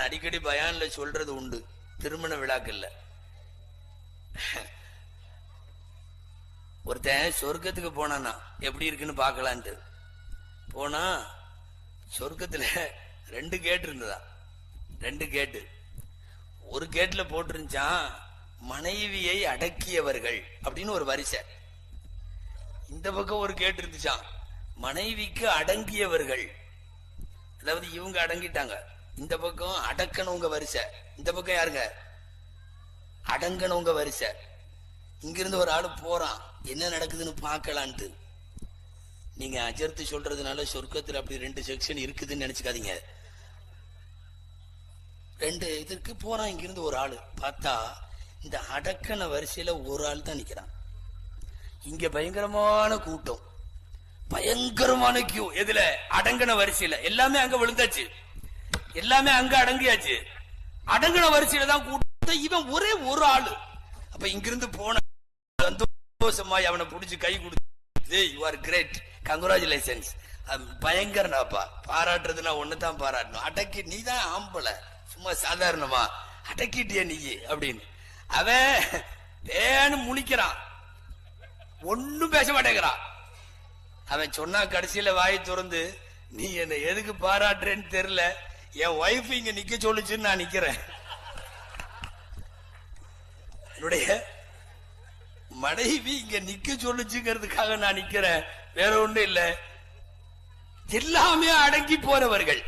நான் அடிக்கடி பயான்ல சொல்றது உண்டு. திருமண விழாக்கள்ல. ஒருத்தன் சொர்க்கத்துக்கு போனானா எப்படி இருக்குன்னு பார்க்கலான்ட்டு. போனா சொர்க்கத்துல ரெண்டு கேட் இருந்ததா? ரெண்டு கேட்டு. ஒரு கேட்ல போட்டிருந்துச்சான் மனைவியை அடக்கியவர்கள் அப்படின்னு ஒரு வரிசை. இந்த பக்கம் ஒரு கேட் இருந்துச்சான் மனைவிக்கு அடங்கியவர்கள். அதாவது இவங்க அடங்கிட்டாங்க. இந்த பக்கம் அடக்கனவங்க வரிசை. இந்த பக்கம் யாருங்க? அடங்கனவங்க வரிசை. இங்கிருந்து ஒரு ஆளு போறான். என்ன நடக்குதுன்னு பார்க்கலான்ட்டு. நீங்க அஜர்த்து சொல்றதுனால சொர்க்கத்துல அப்படி ரெண்டு செக்ஷன் இருக்குதுன்னு நினைச்சுக்காதீங்க. ரெண்டு இதற்கு போறான் இங்கிருந்து ஒரு ஆளு. பார்த்தா இந்த அடக்கண வரிசையில ஒரு ஆள் தான் நிக்கிறான். இங்க பயங்கரமான கூட்டம். பயங்கரமான கியூ எதுல? அடங்கின வரிசையில. எல்லாமே அங்க விழுந்தாச்சு. எல்லாமே அங்க அடங்கியாச்சு. அடங்கின வரிசையில தான் கூட்டம் இவன் ஒரே ஒரு ஆளு. அப்ப இங்கிருந்து போன சந்தோஷமாய் அவனை புடிச்சு கை கொடுத்து யூ ஆர் கிரேட் கங்க்ராச்சுலேஷன்ஸ் பயங்கரனாப்பா. பாராட்டுறதுனா ஒண்ணுதான் பாராட்டணும். அடக்கி நீ தான் ஆம்பளை. சும்மா சாதாரணமா. அடக்கிட்டிய நீ அப்படின்னு. அவன் வேணு முழிக்கிறான். ஒண்ணும் பேச மாட்டேங்கிறான். அவன் சொன்னா கடைசியில வாயை திறந்து நீ என்ன எதுக்கு பாராட்டுறேன்னு தெரியல. என் ஒய்ஃப் இங்க நிக்க சொல்லுச்சுன்னு நான் நிக்கிறேன். என்னுடைய மனைவி இங்க நிக்க சொல்லுச்சுங்கிறதுக்காக நான் நிக்கிறேன். வேற ஒண்ணும் இல்ல. எல்லாமே அடங்கி போறவர்கள்